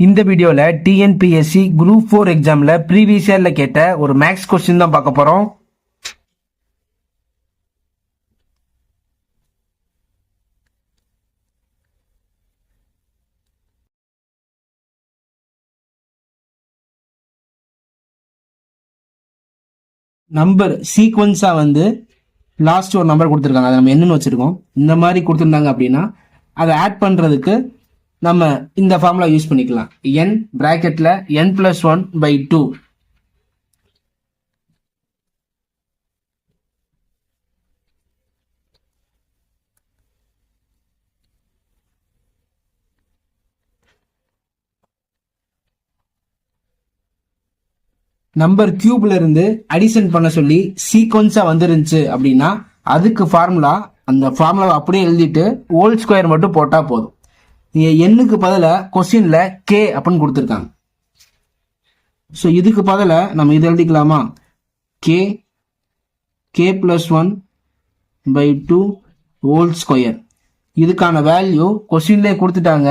இந்த வீடியோவில் TNPSC group four எக்ஸாமில் ப்ரீவியஸ் இயரில் கேட்ட ஒரு மேக்ஸ் கொஸ்டின் தான் பார்க்க போகிறோம் நம்பர் சீக்வன்ஸாக வந்து லாஸ்ட் ஒரு நம்பர் கொடுத்துருக்காங்க. அதை நம்ம என்னென்னு வச்சிருக்கோம். இந்த மாதிரி கொடுத்துருந்தாங்க அப்படின்னா அதை ஆட் பண்ணுறதுக்கு நம்ம இந்த ஃபார்முலா யூஸ் பண்ணிக்கலாம். N பிராக்கெட்ல n plus one by two number கியூப்ல இருந்து அடிஷன் பண்ண சொல்லி சீக்வன்ஸா வந்துருந்துச்சு அப்படின்னா அதுக்கு ஃபார்முலா அந்த ஃபார்முலாவை அப்படியே எழுதிட்டு ஹோல் ஸ்கொயர் மட்டும் போட்டா போதும். எண்ணுக்கு பதிலா கொஸ்டின்ல கே அப்படின்னு கொடுத்துருக்காங்க. ஸோ இதுக்கு பதிலாக நம்ம இது எழுதிக்கலாமா? K K plus one by two whole square இதுக்கான வேல்யூ கொஸ்டின்லேயே கொடுத்துட்டாங்க.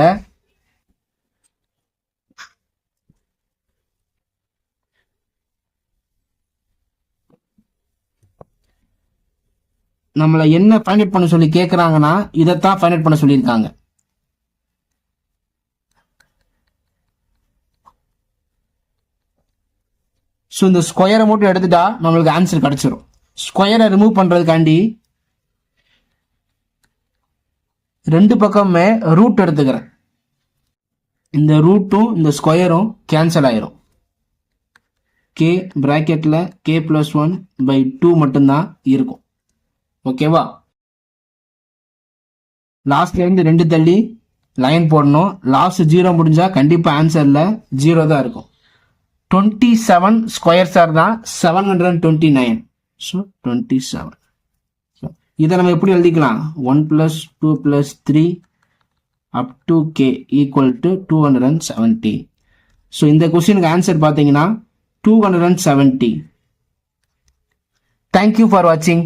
நம்மளை என்ன ஃபைண்ட் அவுட் பண்ண சொல்லி கேட்குறாங்கன்னா இதைத்தான் ஃபைண்ட் அவுட் பண்ண சொல்லியிருக்காங்க. ஸோ இந்த ஸ்கொயரை மட்டும் எடுத்துட்டா நம்மளுக்கு ஆன்சர் கிடச்சிரும். ஸ்கொயரை ரிமூவ் பண்ணுறதுக்காண்டி ரெண்டு பக்கமுமே ரூட் எடுத்துக்கிறேன். இந்த ரூட்டும் இந்த ஸ்கொயரும் கேன்சல் ஆயிரும். கே ப்ராக்கெட்டில் K plus one by two மட்டும்தான் இருக்கும். ஓகேவா லாஸ்ட்லேருந்து ரெண்டு தள்ளி லைன் போடணும். லாஸ்ட் ஜீரோ முடிஞ்சால் கண்டிப்பாக ஆன்சரில் ஜீரோ தான் இருக்கும். டுவெண்ட்டி செவன் ஸ்கொயர் சார் தான் seven hundred and twenty nine so twenty seven இதை நம்ம எப்படி எழுதிக்கலாம்? One plus two plus three up to K equal to two hundred and seventy so இந்த கொஸ்டினுக்கு ஆன்சர் பார்த்தீங்கன்னா two hundred and seventy thank you for வாட்சிங்